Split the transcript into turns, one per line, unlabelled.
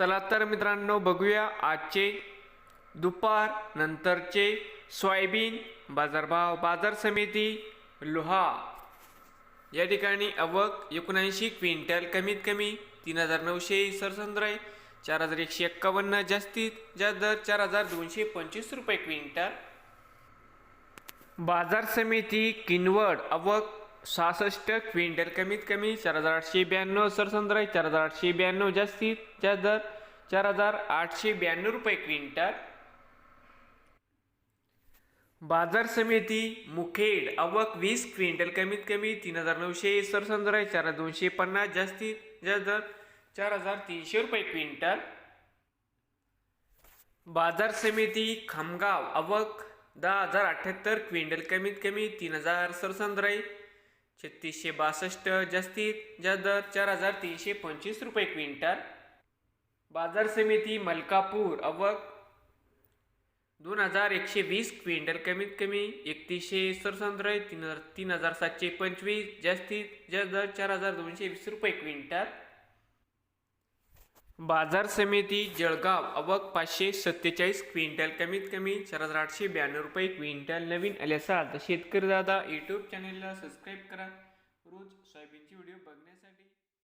चला तर मित्रांनो बघूया आजचे दुपार नंतरचे सोयाबीन बाजारभाव बाजार समिती लोहा. या ठिकाणी अवक एकोणऐंशी क्विंटल कमीत कमी तीन हजार नऊशे सरसंद्रय चार हजार एकशे एक्कावन्न जास्तीत जास्त दर चार हजार दोनशे पंचवीस रुपये क्विंटल. बाजार समिती किनवड अवक सहासष्ट क्विंटल कमीत कमी चार हजार आठशे ब्याण्णव सरसंद्राय चार हजार आठशे ब्याण्णव जास्तीत जास्त दर चार हजार आठशे ब्याण्णव रुपये क्विंटल. बाजार समिती मुखेड आवक वीस क्विंटल कमीत कमी तीन हजार नऊशे सरसंद्राय चार हजार दोनशे पन्नास जास्तीत जास्त दर चार हजार तीनशे रुपये क्विंटल. बाजार समिती खामगाव आवक दहा हजार अठ्ठ्याहत्तर क्विंटल कमीत कमी तीन हजार सरसंद्राई छत्तीसशे बासष्ट जास्तीत जास्त दर चार हजार तीनशे पंचवीस रुपये क्विंटल. बाजार समिती मलकापूर अवक दोन हजार एकशे वीस क्विंटल कमीत कमी एकतीसशे सरसंद्र तीन हजार तीन हजार सातशे पंचवीस जास्तीत जास्त दर चार हजार दोनशे वीस रुपये क्विंटल. बाजार समिती जळगाव अवक पाचशे सत्तेचाळीस क्विंटल कमीत कमी चार हजार आठशे ब्याण्णव रुपये क्विंटल. नवीन आले असाल तर शेतकरी दादा यूट्यूब चॅनेलला सबस्क्राईब करा. रोज सोयाबीनची व्हिडिओ बघण्यासाठी